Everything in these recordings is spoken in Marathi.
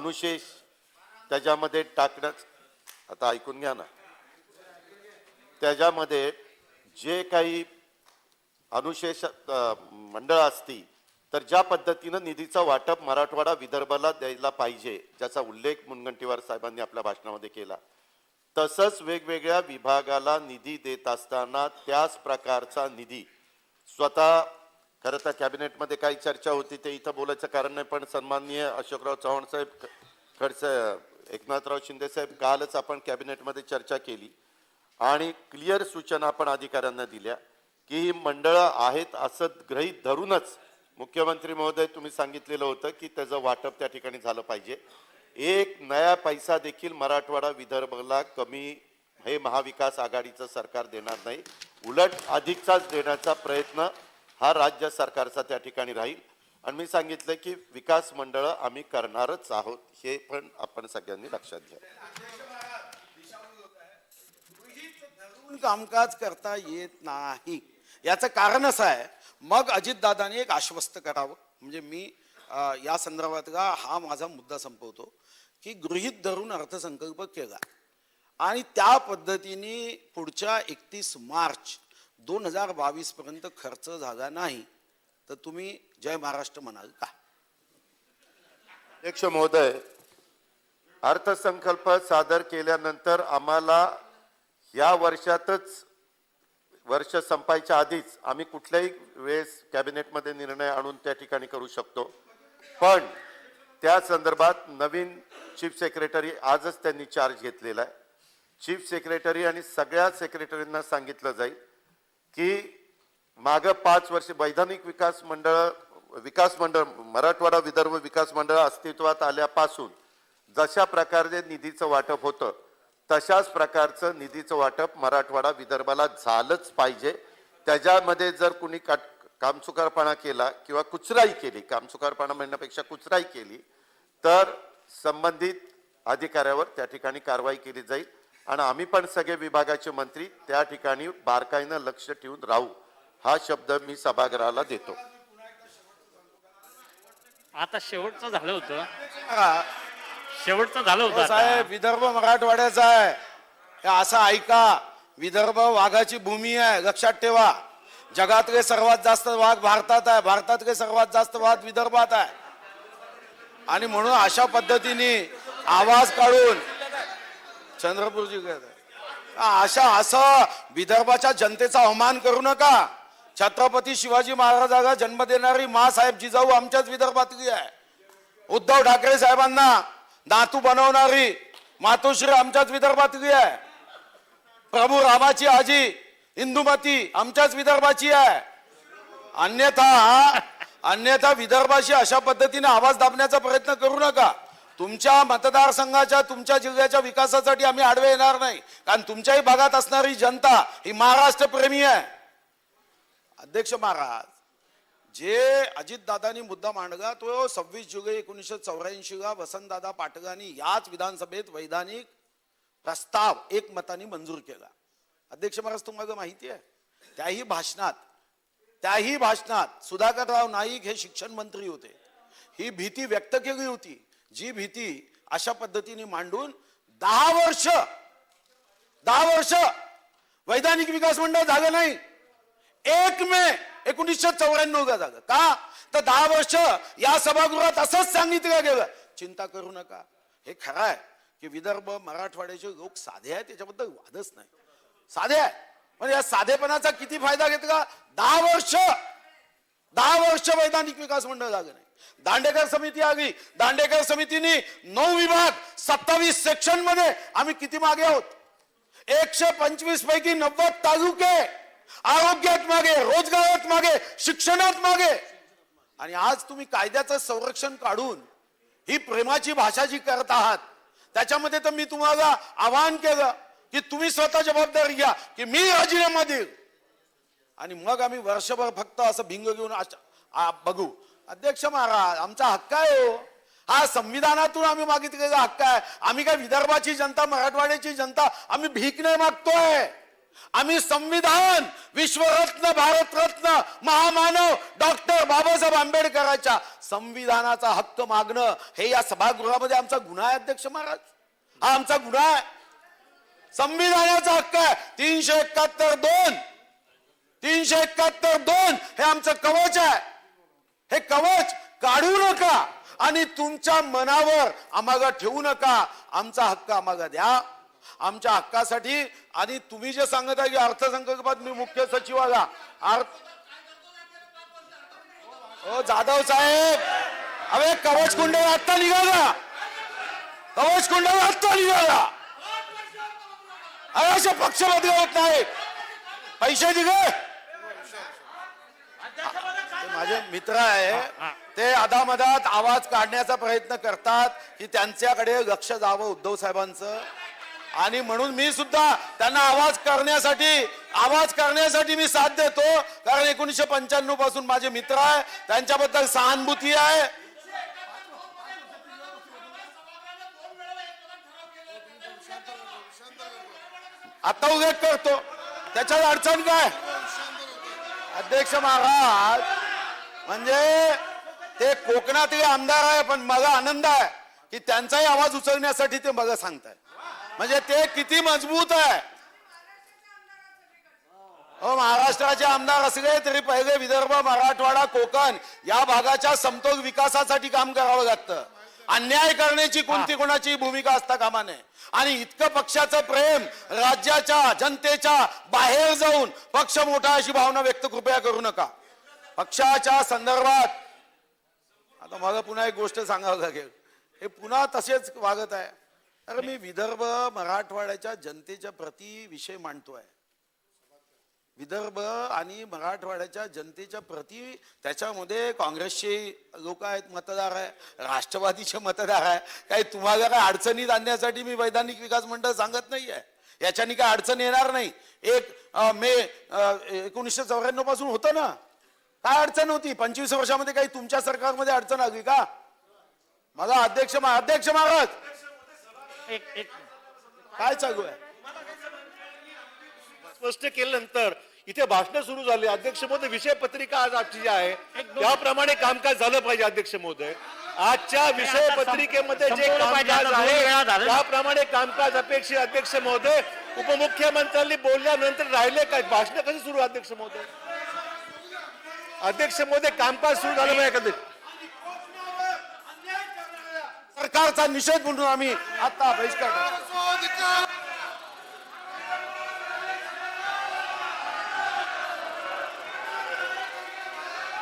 अनुशेष त्याच्यामध्ये टाकणं आता ऐकून घ्या ना. त्याच्यामध्ये जे काही अनुशेष मंडळ असती तर ज्या पद्धतीनं निधीचं वाटप मराठवाडा विदर्भाला द्यायला पाहिजे ज्याचा उल्लेख मुनगंटीवार साहेबांनी आपल्या भाषणामध्ये केला तसंच वेगवेगळ्या विभागाला निधी देत असताना त्याच प्रकारचा निधी स्वतः खरं तर कॅबिनेटमध्ये काही चर्चा होती ते इथं बोलायचं कारण नाही पण सन्माननीय अशोकराव चव्हाण साहेब खडसे एकनाथराव शिंदे साहेब कालच आपण कॅबिनेटमध्ये चर्चा केली आणि क्लिअर सूचना आपण अधिकाऱ्यांना दिल्या की ही मंडळं आहेत असं गृहीत धरूनच मुख्यमंत्री महोदय तुम्ही सांगितलेलं होतं की त्याचं वाटप त्या ठिकाणी झालं पाहिजे. एक नया पैसा देखील मराठवाडा विदर्भला कमी हे महाविकास आघाडीचं सरकार देणार नाही. उलट अधिकचाच देण्याचा प्रयत्न हा राज्य सरकारचा त्या ठिकाणी राहील. आणि मी सांगितलं की विकास मंडळं आम्ही करणारच आहोत हे पण आपण सगळ्यांनी लक्षात घ्या. धरून कामकाज करता येत नाही. याचं कारण असं आहे मग अजितदादांनी एक आश्वस्त करावं. म्हणजे मी या या संदर्भातला हा माझा मुद्दा संपवतो की गृहित धरून अर्थसंकल्प केला. आणि त्या पद्धतीने पुढच्या एकतीस मार्च दोन हजार बावीस पर्यंत खर्च झाला नाही तर तुम्ही जय महाराष्ट्र म्हणाल का? अध्यक्ष महोदय अर्थसंकल्प सादर केल्यानंतर आम्हाला या वर्षातच वर्ष संपायच्या आधीच आम्ही कुठल्याही वेळेस कॅबिनेटमध्ये निर्णय आणून त्या ठिकाणी करू शकतो. पण त्या संदर्भात नवीन चीफ सेक्रेटरी आजच त्यांनी चार्ज घेतलेला आहे. चीफ सेक्रेटरी आणि सगळ्या सेक्रेटरींना सांगितलं जाईल. की मागं पाच वर्ष वैधानिक विकास मंडळ विकास मंडळ मराठवाडा विदर्भ विकास मंडळ अस्तित्वात आल्यापासून जशा प्रकारे निधीचं वाटप होतं तशाच प्रकारचं निधीचं वाटप मराठवाडा विदर्भाला झालंच पाहिजे. त्याच्यामध्ये जर कुणी काट कामचुकारपणा केला किंवा कुचराई केली कामचुकारपणा म्हणण्यापेक्षा कुचराई केली तर संबंधित अधिकाऱ्यावर त्या ठिकाणी कारवाई केली जाईल. आणि आम्ही पण सगळे विभागाचे मंत्री त्या ठिकाणी बारकाईनं लक्ष ठेवून राहू हा शब्द मी सभागृहाला देतो. आता शेवटचं झालं होतं. शेवटचं झालं होतं हो. साहेब विदर्भ मराठवाड्याचा आहे. हे असं ऐका विदर्भ वाघाची भूमी आहे लक्षात ठेवा. जगातले सर्वात जास्त वाघ भारतात आहे भारतातले सर्वात जास्त वाघ विदर्भात आहे. आणि म्हणून अशा पद्धतीने आवाज काढून चंद्रपूरजी काय अशा असं विदर्भाच्या जनतेचा अवमान करू नका. छत्रपती शिवाजी महाराजाला जन्म देणारी मा साहेब जिजाऊ आमच्याच विदर्भातली आहे. उद्धव ठाकरे साहेबांना नातू बनवणारी मातोश्री आमच्याच विदर्भातली आहे. प्रभू रामाची आजी इंदुमती आमच्याच विदर्भाची आहे. अन्यथा अन्यथा विदर्भाशी अशा पद्धतीने आवाज दाबण्याचा प्रयत्न करू नका. तुमच्या मतदारसंघाच्या तुमच्या जिल्ह्याच्या विकासासाठी आम्ही आडवे येणार नाही. कारण तुमच्याही भागात असणारी जनता ही महाराष्ट्रप्रेमी आहे. अध्यक्ष महाराज जे अजितदादांनी मुद्दा मांडला तो सव्वीस जुलै एकोणीसशे चौऱ्याऐंशीला वसंतदादा पाटलांनी याच विधानसभेत वैधानिक प्रस्ताव एकमताने मंजूर केला. अध्यक्ष महाराज तुम्हाला माहिती आहे त्याही भाषणात त्याही भाषणात सुधाकरराव नाईक हे शिक्षण मंत्री होते. ही भीती व्यक्त केली होती. जी भीती अशा पद्धतीने मांडून दहा वर्ष दहा वर्ष वैधानिक विकास मंडळ झालं नाही. एक मे एकोणीसशे चौऱ्याण्णव ला झालं का? तर दहा वर्ष या सभागृहात असंच सांगितलं गेलं. चिंता करू नका. हे खरं आहे की विदर्भ मराठवाड्याचे लोक साधे आहेत त्याच्याबद्दल वादच नाही. साधे आहे. पण या साधेपणाचा किती फायदा घेतला? दहा वर्ष दहा वर्ष वैधानिक विकास मंडळ झालं नाही. दांडेकर समिती आली. दांडेकर समितीने नऊ विभाग सत्तावीस सेक्शनमध्ये आम्ही किती मागे आहोत? एकशे पंचवीस पैकी नव्वद तालुके आरोग्यात मागे रोजगारात मागे शिक्षणात मागे. आणि आज तुम्ही कायद्याचं संरक्षण काढून ही प्रेमाची भाषा जी करत आहात त्याच्यामध्ये तर मी तुम्हाला आवाहन केलं की तुम्ही स्वतः जबाबदारी घ्या की मी राजीनामा देईल. आणि मग आम्ही वर्षभर फक्त असं भिंग घेऊन बघू. अध्यक्ष महाराज आमचा हक्क आहे हो. हा संविधानातून आम्ही मागितलेला हक्क आहे. आम्ही काय विदर्भाची जनता मराठवाड्याची जनता आम्ही भीक नाही मागतोय. आम्ही संविधान विश्वरत्न भारतरत्न महामानव डॉक्टर बाबासाहेब आंबेडकरांच्या संविधानाचा हक्क मागणं हे या सभागृहामध्ये आमचा गुन्हा आहे अध्यक्ष महाराज. हा आमचा गुन्हा आहे. संविधानाचा हक्क आहे. तीनशे एकाहत्तर दोन तीनशे एकाहत्तर दोन हे आमचं कवच आहे. हे कवच काढू नका आणि तुमच्या मनावर आम्हाला ठेवू नका. आमचा हक्क आम्हाला द्या. आमच्या हक्कासाठी आणि तुम्ही जे सांगत आहे की अर्थसंकल्पात मी मुख्य सचिवाला अर्थ ओ जाधव साहेब. अरे कवच कुंड आत्ता निघाला. कवच कुंड आत्ता निघाला. अरे असे पक्ष बदलत नाही. पैसे दिले. माझे मित्र आहे. ते अदामधात आवाज काढण्याचा प्रयत्न करतात की त्यांच्याकडे लक्ष जावं उद्धव साहेबांचं. आणि म्हणून मी सुद्धा त्यांना आवाज करण्यासाठी आवाज करण्यासाठी मी साथ देतो. कारण एकोणीशे पंच्याण्णवपासून माझे मित्र आहे. त्यांच्याबद्दल सहानुभूती आहे. आता उल्लेख करतो. त्याच्यात अडचण काय? अध्यक्ष महाराज म्हणजे ते कोकणातील आमदार आहे पण मला आनंद आहे की त्यांचाही आवाज उचलण्यासाठी ते मला सांगताय म्हणजे ते किती मजबूत आहे. हो महाराष्ट्राचे आमदार असले तरी पहिले विदर्भ मराठवाडा कोकण या भागाच्या समतोल विकासासाठी काम करावं लागतं. अन्याय करण्याची कोणती कोणाची भूमिका असता कामा नये. आणि इतकं पक्षाचं प्रेम राज्याच्या जनतेच्या बाहेर जाऊन पक्ष मोठा अशी भावना व्यक्त कृपया करू नका. पक्षाच्या संदर्भात आता मला पुन्हा एक गोष्ट सांगावं लागेल. हे पुन्हा तसेच वागत आहे. अरे मी विदर्भ मराठवाड्याच्या जनतेच्या प्रती विषय मांडतोय. विदर्भ आणि मराठवाड्याच्या जनतेच्या प्रती त्याच्यामध्ये काँग्रेसचे लोक आहेत मतदार आहे राष्ट्रवादीचे मतदार आहे. काही तुम्हाला काय अडचणीत आणण्यासाठी मी वैधानिक विकास मंडळ सांगत नाही आहे याच्यानी काय अडचण येणार नाही. एक मे एकोणीसशे चौऱ्याण्णवपासून होतं ना. काय अडचण होती? पंचवीस वर्षामध्ये काही तुमच्या सरकारमध्ये अडचण आली का? मला अध्यक्ष अध्यक्ष महाराज. काय चालू आहे? स्पष्ट केल्यानंतर इथे भाषण सुरू झाले. अध्यक्ष महोदय विषय पत्रिका आज आजची जी आहे त्याप्रमाणे कामकाज झालं पाहिजे अध्यक्ष महोदय. आजच्या विषय पत्रिकेमध्ये जे. कामकाज आहे. त्याप्रमाणे कामकाज अपेक्षित अध्यक्ष महोदय. उपमुख्यमंत्र्यांनी बोलल्यानंतर राहिले काय? भाषण कशी सुरू अध्यक्ष महोदय? अध्यक्ष महोदय कामकाज सुरू झालं पाहिजे कधी? सरकारचा निषेध म्हणून आम्ही आता बहिष्कार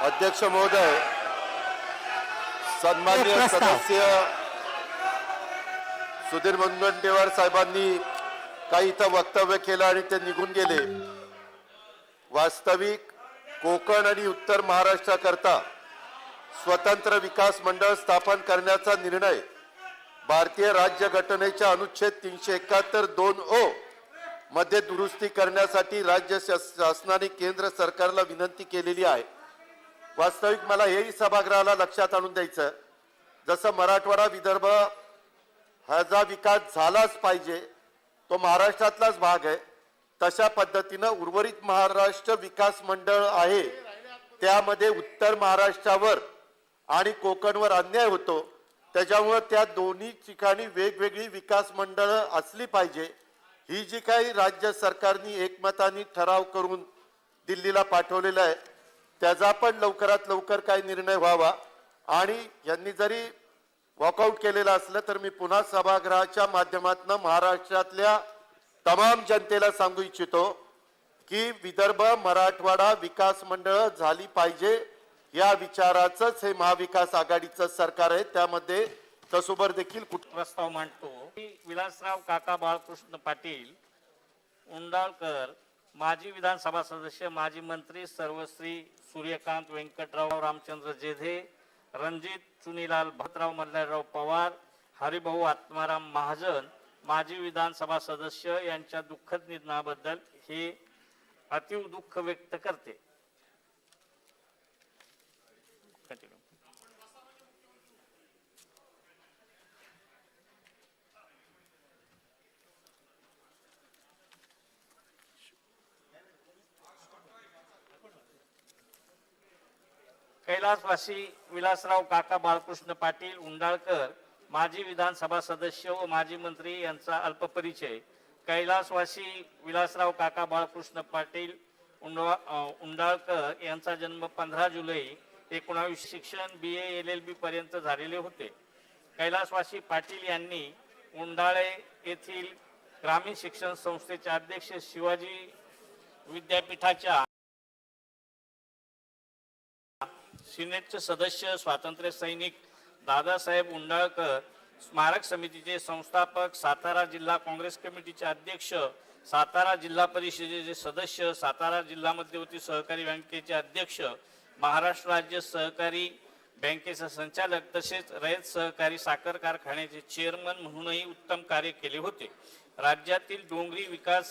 अध्यक्ष महोदय सन्मान्य सदस्य सुधीर मुनगंटीवार साहेबांनी काही इथं वक्तव्य केलं आणि ते निघून गेले. वास्तविक कोकण आणि उत्तर महाराष्ट्राकरता स्वतंत्र विकास मंडळ स्थापन करण्याचा निर्णय भारतीय राज्यघटनेच्या अनुच्छेद तीनशे एकाहत्तर दोन ओ मध्ये दुरुस्ती करण्यासाठी राज्य शास- शासनाने केंद्र सरकारला विनंती केलेली आहे. वास्तविक मला हेही सभागृहाला लक्षात आणून द्यायचं जसं मराठवाडा विदर्भ ह्याचा विकास झालाच पाहिजे तो महाराष्ट्रातलाच भाग आहे तशा पद्धतीनं उर्वरित महाराष्ट्र विकास मंडळ आहे त्यामध्ये उत्तर महाराष्ट्रावर आणि कोकणवर अन्याय होतो त्याच्यामुळं त्या दोन्ही ठिकाणी वेगवेगळी विकास मंडळं असली पाहिजे ही जी काही राज्य सरकारनी एकमताने ठराव करून दिल्लीला पाठवलेला आहे त्याचा पण लवकरात लवकर काय निर्णय व्हावा. आणि यांनी जरी वॉकआउट केलेलं असलं तर मी पुन्हा सभागृहाच्या माध्यमातून महाराष्ट्रातल्या तमाम जनतेला सांगू इच्छितो की विदर्भ मराठवाडा विकास मंडळ झाली पाहिजे या विचाराचंच हे महाविकास आघाडीचं सरकार आहे. त्यामध्ये तसोबर देखील कुठ प्रस्ताव मांडतो. मी विलासराव काका बाळकृष्ण पाटील उंडाळकर माजी विधानसभा सदस्य माजी मंत्री सर्वश्री सूर्यकांत व्यंकटराव रामचंद्र जेधे रणजित चुनीलाल भतराव मल्हारराव पवार हरिभाऊ आत्माराम महाजन माजी विधानसभा सदस्य यांच्या दुःखद निधनाबद्दल हे अतीव दुःख व्यक्त करते. कैलासवासी विलासराव काका बाळकृष्ण पाटील उंडाळकर माजी विधानसभा सदस्य व माजी मंत्री यांचा अल्पपरिचय कैलासवासी विलासराव काका बाळकृष्ण पाटील उंडवा उंडाळकर यांचा जन्म पंधरा जुलै एकोणावीस शिक्षण बी ए एल एल बी पर्यंत झालेले होते. कैलासवासी पाटील यांनी उंडाळे येथील ग्रामीण शिक्षण संस्थेचे अध्यक्ष शिवाजी विद्यापीठाच्या सिनेटचे सदस्य स्वातंत्र्य सैनिक दादासाहेब उंडाळकर स्मारक समितीचे संस्थापक सातारा जिल्हा काँग्रेस कमिटीचे अध्यक्ष सातारा जिल्हा परिषदेचे सदस्य सातारा जिल्हा मध्यवर्ती सहकारी बँकेचे अध्यक्ष महाराष्ट्र राज्य सहकारी बँकेचे संचालक तसेच रयत सहकारी साखर कारखान्याचे चेअरमन म्हणूनही उत्तम कार्य केले होते. राज्यातील डोंगरी विकास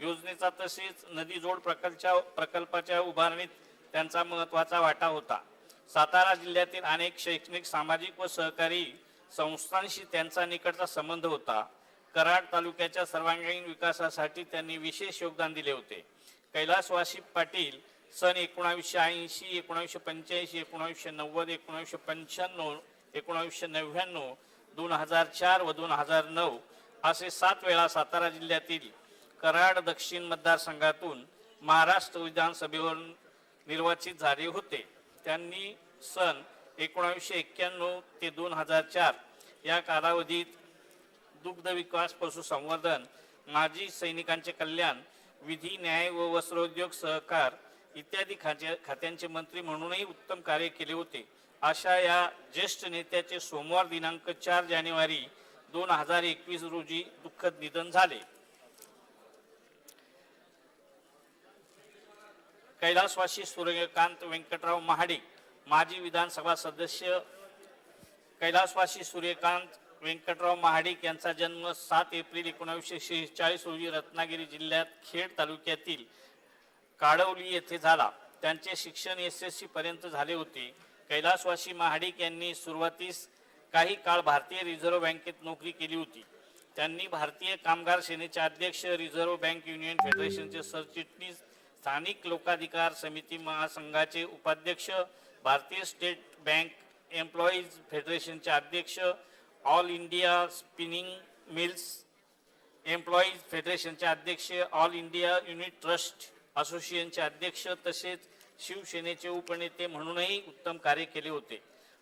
योजनेचा तसेच नदी जोड प्रकल्पच्या प्रकल्पाच्या उभारणीत त्यांचा महत्त्वाचा वाटा होता. सातारा जिल्ह्यातील अनेक शैक्षणिक सामाजिक व सहकारी संस्थांशी त्यांचा निकटचा संबंध होता. कराड तालुक्याच्या सर्वांगीण विकासासाठी त्यांनी विशेष योगदान दिले होते. कैलासवासी पाटील सन एकोणावीसशे ऐंशी एकोणावीसशे पंच्याऐंशी एकोणावीसशे नव्वद एकोणावीसशे पंच्याण्णव एकोणावीसशे नव्याण्णव दोन हजार चार व दोन हजार नऊ असे सात वेळा सातारा जिल्ह्यातील कराड दक्षिण मतदारसंघातून महाराष्ट्र विधानसभेवरून निर्वाचित झाले होते. त्यांनी सन एकोणावीसशे एक्क्याण्णव ते दोन हजार चार या कालावधीत दुग्ध विकास पशुसंवर्धन माजी सैनिकांचे कल्याण विधी न्याय व वस्त्रोद्योग सहकार इत्यादी खात्या खात्यांचे मंत्री म्हणूनही उत्तम कार्य केले होते. अशा या ज्येष्ठ नेत्याचे सोमवार दिनांक चार जानेवारी दोन हजार एकवीस रोजी दुःखद निधन झाले. कैलासवासी सूर्यकांत व्यंकटराव महाडिक माजी विधानसभा सदस्य कैलासवासी सूर्यकांत व्यंकटराव महाडिक यांचा जन्म सात एप्रिल एकोणावीसशे शेहेचाळीस रोजी रत्नागिरी जिल्ह्यात खेड तालुक्यातील काडवली येथे झाला. त्यांचे शिक्षण एस एस सी पर्यंत झाले होते. कैलासवासी महाडिक यांनी सुरुवातीस काही काळ भारतीय रिझर्व्ह बँकेत नोकरी केली होती. त्यांनी भारतीय कामगार सेनेचे अध्यक्ष रिझर्व्ह बँक युनियन फेडरेशनचे सरचिटणीस स्थानिक लोकाधिकार समिती महासंघाचे उपाध्यक्ष भारतीय स्टेट बँक एम्प्लॉईज फेडरेशनचे अध्यक्ष all India spinning mills employees फेडरेशनचे अध्यक्ष ऑल इंडिया युनिट ट्रस्ट असोसिएशनचे अध्यक्ष तसेच शिवसेनेचे उपनेते म्हणूनही उत्तम कार्य केले होते.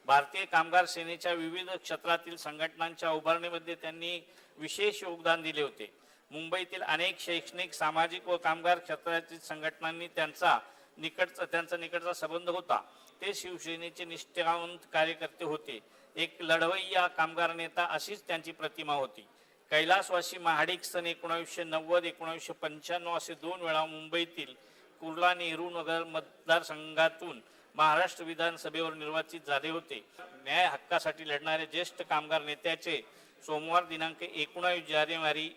भारतीय कामगार सेनेच्या विविध क्षेत्रातील संघटनांच्या उभारणीमध्ये त्यांनी विशेष योगदान दिले होते. मुंबईतील अनेक शैक्षणिक सामाजिक व कामगार क्षेत्रातील संघटनांनी त्यांचा निकटचा त्यांचा निकटचा संबंध होता. ते शिवसेनेचे निष्ठावंत कार्यकर्ते होते. एक लढवय्या कामगार नेता अशीच त्यांची प्रतिमा होती. कैलासवासी महाडिक सन एकोणावीसशे नव्वद एकोणावीसशे पंच्याण्णव असे दोन वेळा मुंबईतील कुर्ला नेहरू नगर मतदारसंघातून महाराष्ट्र विधानसभेवर निर्वाचित झाले होते. न्याय हक्कासाठी लढणाऱ्या ज्येष्ठ कामगार नेत्याचे सोमवार दिनांक एकोणावीस जानेवारी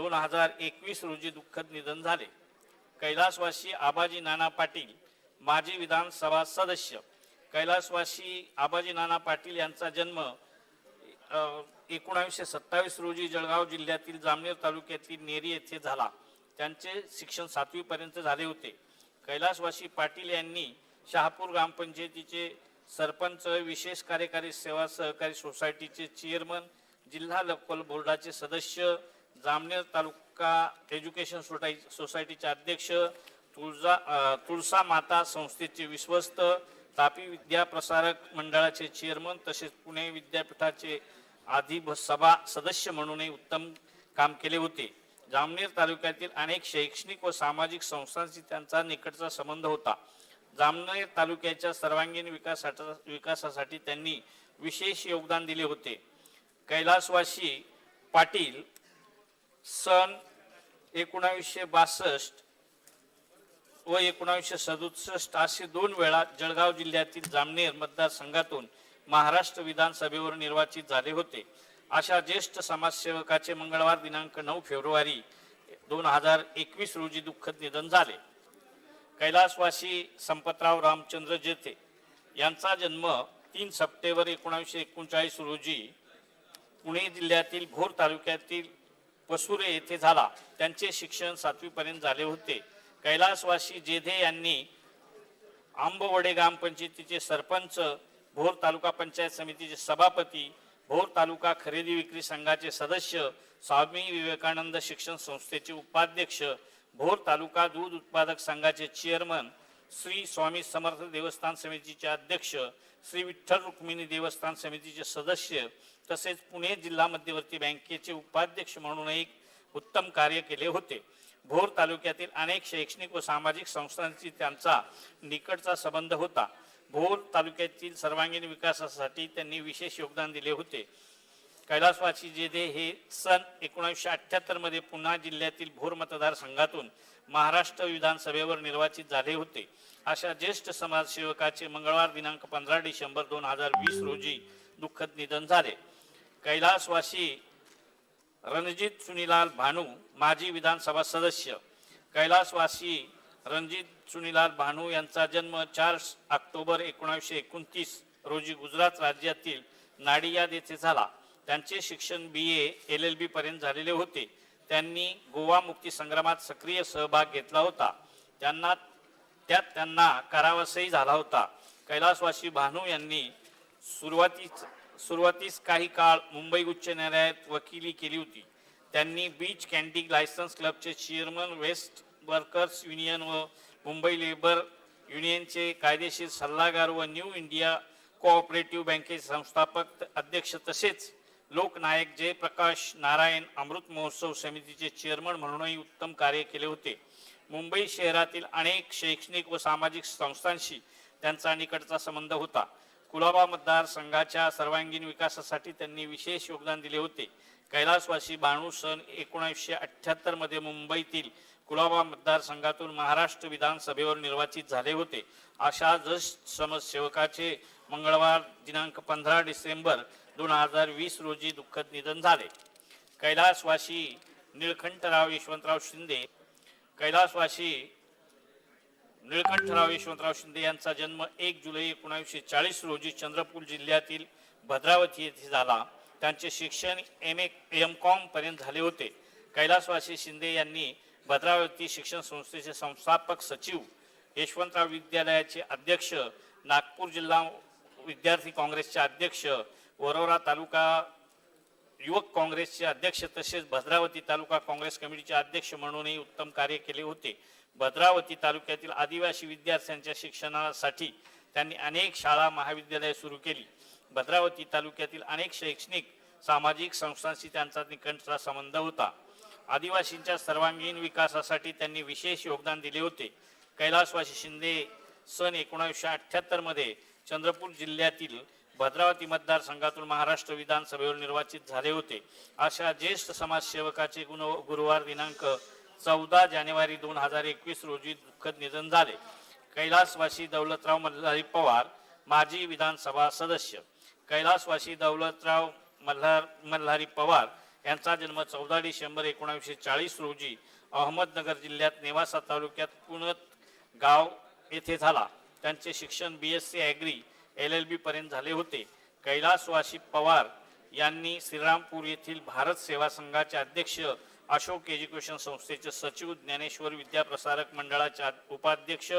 दोन हजार एकवीस रोजी दुःखद निधन झाले. कैलासवासी आबाजी नाना पाटील माजी विधानसभा सदस्य. कैलासवासी आबाजी नाना पाटील यांचा जन्म एकोणावीसशे सत्तावीस रोजी जळगाव जिल्ह्यातील जामनेर तालुक्यातील नेरी येथे झाला. त्यांचे शिक्षण सातवीपर्यंत झाले होते. कैलासवासी पाटील यांनी शहापूर ग्रामपंचायतीचे सरपंच विशेष कार्यकारी सेवा सहकारी सोसायटीचे चेअरमन जिल्हा लोकल बोर्डाचे सदस्य जामनेर तालुका एज्युकेशन सोसायटी सोसायटीचे अध्यक्ष तुळजा तुळसा माता संस्थेचे विश्वस्त तापी विद्या प्रसारक मंडळाचे चेअरमन तसेच पुणे विद्यापीठाचे आधी सभा सदस्य म्हणूनही उत्तम काम केले होते. जामनेर तालुक्यातील अनेक शैक्षणिक व सामाजिक संस्थांशी त्यांचा निकटचा संबंध होता. जामनेर तालुक्याच्या सर्वांगीण विकासाचा विकासासाठी त्यांनी विशेष योगदान दिले होते. कैलासवासी पाटील सन एकोणावीसशे बासष्ट व एकोणावीसशे सदुसष्ट असे दोन वेळा जळगाव जिल्ह्यातील जामनेर मतदारसंघातून महाराष्ट्र विधानसभेवर निर्वाचित झाले होते. अशा ज्येष्ठ समाजसेवकाचे मंगळवार दिनांक नऊ फेब्रुवारी दोन हजार एकवीस रोजी दुःखद निधन झाले. कैलासवासी संपतराव रामचंद्र जेथे यांचा जन्म तीन सप्टेंबर एकोणावीसशे एकोणचाळीस रोजी पुणे जिल्ह्यातील भोर तालुक्यातील पसुरे येथे झाला. त्यांचे शिक्षण सातवीपर्यंत झाले होते. कैलासवासी जेधे यांनी आंबवडे ग्रामपंचायतीचे सरपंच भोर तालुका पंचायत समितीचे सभापती भोर तालुका खरेदी विक्री संघाचे सदस्य स्वामी विवेकानंद शिक्षण संस्थेचे उपाध्यक्ष भोर तालुका दूध उत्पादक संघाचे चेअरमन श्री स्वामी समर्थ देवस्थान समितीचे अध्यक्ष श्री विठ्ठल रुक्मिणी देवस्थान समितीचे सदस्य तसेच पुणे जिल्हा मध्यवर्ती बँकेचे उपाध्यक्ष म्हणून एक उत्तम कार्य केले होते. भोर तालुक्यातील अनेक शैक्षणिक व सामाजिक संस्थांशी त्यांचा निकटचा संबंध होता. भोर तालुक्यातील सर्वांगीण विकासासाठी त्यांनी विशेष योगदान दिले होते. कैलासवासी जेधे हे सन एकोणीसशे अठ्ठ्याहत्तरमध्ये पुन्हा जिल्ह्यातील भोर मतदारसंघातून महाराष्ट्र विधानसभेवर निर्वाचित झाले होते. अशा ज्येष्ठ समाजसेवकाचे मंगळवार दिनांक पंधरा डिसेंबर दोन हजार वीस रोजी दुःखद निधन झाले. कैलासवासी रणजित सुनीलाल भानू माजी विधानसभा सदस्य. कैलासवासी रणजित सुनीलाल भानू यांचा जन्म चार ऑक्टोबर एकोणीसशे एकोणतीस रोजी गुजरात राज्यातील नाडियाद येथे झाला. त्यांचे शिक्षण बी ए एल एल बी पर्यंत झालेले होते. त्यांनी गोवा मुक्ती संग्रामात सक्रिय सहभाग घेतला होता. त्यांना त्यात त्यांना कारावासही झाला होता. कैलासवासी भानू यांनी सुरुवातीस सुरुवातीस काही काळ मुंबई उच्च न्यायालयात वकिली केली होती. त्यांनी बीच कॅन्डी लायसन्स क्लबचे चेअरमन वेस्ट वर्कर्स युनियन व मुंबई लेबर युनियनचे कायदेशीर सल्लागार व न्यू इंडिया कोऑपरेटिव्ह बँकेचे संस्थापक अध्यक्ष तसेच लोकनायक जयप्रकाश नारायण अमृत महोत्सव समितीचे चेअरमन म्हणूनही उत्तम कार्य केले होते. मुंबई शहरातील अनेक शैक्षणिक व सामाजिक संस्थांशी त्यांचा निकटचा संबंध होता. कुलाबा मतदारसंघाच्या सर्वांगीण विकासासाठी त्यांनी विशेष योगदान दिले होते. कैलासवासी बाणू सन एकोणीसशे अठ्ठ्याहत्तरमध्ये मुंबईतील कुलाबा मतदारसंघातून महाराष्ट्र विधानसभेवर निर्वाचित झाले होते. अशा जस समाजसेवकाचे मंगळवार दिनांक पंधरा डिसेंबर दोन हजार वीस रोजी दुःखद निधन झाले. कैलासवासी निळखंठराव यशवंतराव शिंदे कैलासवासी निळकंठराव यशवंतराव शिंदे यांचा जन्म एक जुलै एकोणावीसशे चाळीस रोजी चंद्रपूर जिल्ह्यातील भद्रावती येथे झाला. त्यांचे शिक्षण एम ए एम कॉम पर्यंत झाले होते. कैलासवासी शिंदे यांनी भद्रावती शिक्षण संस्थेचे संस्थापक सचिव यशवंतराव विद्यालयाचे अध्यक्ष नागपूर जिल्हा विद्यार्थी काँग्रेसचे अध्यक्ष वरोरा तालुका युवक काँग्रेसचे अध्यक्ष तसेच भद्रावती तालुका काँग्रेस कमिटीचे अध्यक्ष म्हणूनही उत्तम कार्य केले होते. भद्रावती तालुक्यातील आदिवासी विद्यार्थ्यांच्या शिक्षणासाठी त्यांनी अनेक शाळा महाविद्यालये सुरू केली. भद्रावती तालुक्यातील अनेक शैक्षणिक सामाजिक संस्थांशी त्यांचा निकटचा संबंध होता. आदिवासींच्या सर्वांगीण विकासासाठी त्यांनी विशेष योगदान दिले होते. कैलासवासी शिंदे सन एकोणीसशे अठ्ठ्याहत्तरमध्ये चंद्रपूर जिल्ह्यातील भद्रावती मतदारसंघातून महाराष्ट्र विधानसभेवर निर्वाचित झाले होते. अशा ज्येष्ठ समाजसेवकाचे गुण गुरुवार दिनांक चौदा जानेवारी दोन हजार एकवीस रोजी दुःखद निधन झाले. कैलासवासी दौलतराव मल्हारी पवार माजी विधानसभा सदस्य. कैलासवासी दौलतराव मल्हार मल्हारी पवार यांचा जन्म चौदा डिसेंबर एकोणावीसशे चाळीस रोजी अहमदनगर जिल्ह्यात नेवासा तालुक्यात पुणत गाव येथे झाला. त्यांचे शिक्षण B S C agri L L B पर्यंत झाले होते. कैलासवासी पवार यांनी श्रीरामपूर येथील भारत सेवा संघाचे अध्यक्ष अशोक एज्युकेशन संस्थेचे सचिव ज्ञानेश्वर विद्याप्रसारक मंडळाचे उपाध्यक्ष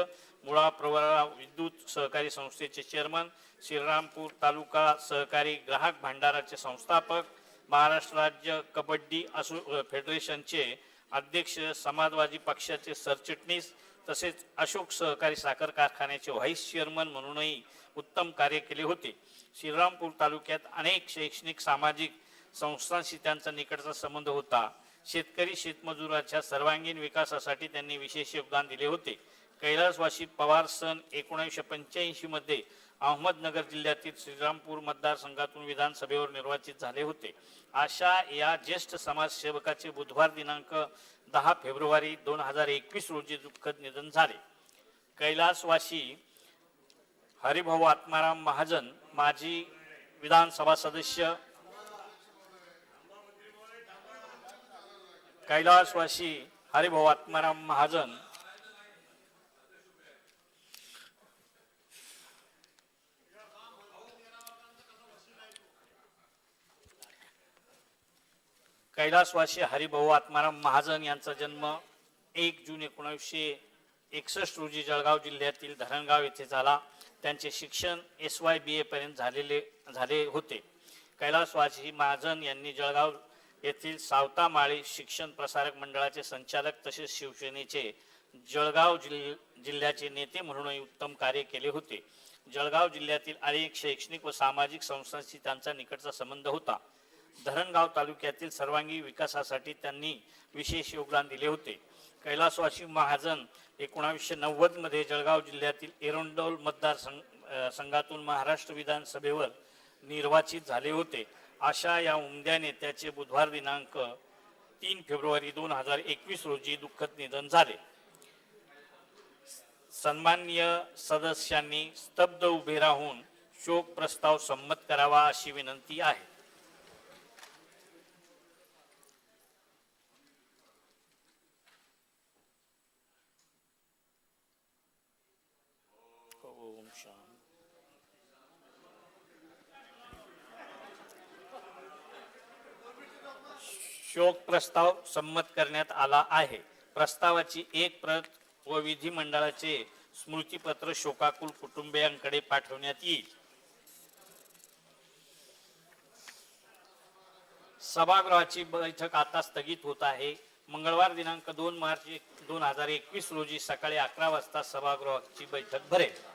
मुळा प्रवरा विद्युत सहकारी संस्थेचे चेअरमन श्रीरामपूर तालुका सहकारी ग्राहक भांडाराचे संस्थापक महाराष्ट्र राज्य कबड्डी असो फेडरेशनचे अध्यक्ष समाजवादी पक्षाचे सरचिटणीस तसेच अशोक सहकारी साखर कारखान्याचे व्हाईस चेअरमन म्हणूनही उत्तम कार्य केले होते. श्रीरामपूर तालुक्यात अनेक शैक्षणिक सामाजिक संस्थांशी त्यांचा निकटचा संबंध होता. शेतकरी शेतमजुराच्या सर्वांगीण विकासासाठी त्यांनी विशेष योगदान दिले होते. कैलासवासी पवार सन एकोणीसशे पंच्याऐंशी मध्ये अहमदनगर जिल्ह्यातील श्रीरामपूर मतदारसंघातून विधानसभेवर निर्वाचित झाले होते. अशा या ज्येष्ठ समाजसेवकाचे बुधवार दिनांक दहा फेब्रुवारी दोन हजार एकवीस रोजी दुःखद निधन झाले. कैलासवासी हरिभाऊ आत्माराम महाजन माजी विधानसभा सदस्य कैलासवासी हरिभाऊ आत्माराम महाजन. कैलासवासी हरिभाऊ आत्माराम महाजन यांचा जन्म एक जून एकोणीसशे एकसष्ट रोजी जळगाव जिल्ह्यातील धरणगाव येथे झाला. त्यांचे शिक्षण एस वाय बी ए पर्यंत झालेले झाले होते. कैलासवासी महाजन यांनी जळगाव येथील सावतामाळी शिक्षण प्रसारक मंडळाचे संचालक तसेच शिवसेनेचे जळगाव जिल जिल्ह्याचे नेते म्हणूनही उत्तम कार्य केले होते. जळगाव जिल्ह्यातील अनेक शैक्षणिक व सामाजिक संस्थांशी त्यांचा निकटचा संबंध होता. धरणगाव तालुक्यातील सर्वांगीण विकासासाठी त्यांनी विशेष योगदान दिले होते. कैलासवासी महाजन एकोणावीसशे नव्वदमध्ये जळगाव जिल्ह्यातील एरोंडोल मतदार संघ- संघातून महाराष्ट्र विधानसभेवर निर्वाचित झाले होते. अशा या उमद्या नेत्याचे बुधवार दिनांक तीन फेब्रुवारी दोन हजार एकवीस रोजी दुःखद निधन झाले. सन्माननीय सदस्यांनी स्तब्ध उभे राहून शोक प्रस्ताव संमत करावा अशी विनंती आहे. ओम शांती. शोक प्रस्ताव संमत करण्यात आला आहे. प्रस्तावाची एक प्रत व विधिमंडळाचे स्मृतीपत्र शोकाकुल कुटुंबियांकडे पाठवण्यात येईल. सभागृहाची बैठक आता स्थगित होत आहे. मंगळवार दिनांक दोन मार्च दोन हजार एकवीस रोजी सकाळी अकरा वाजता सभागृहाची बैठक भरेल.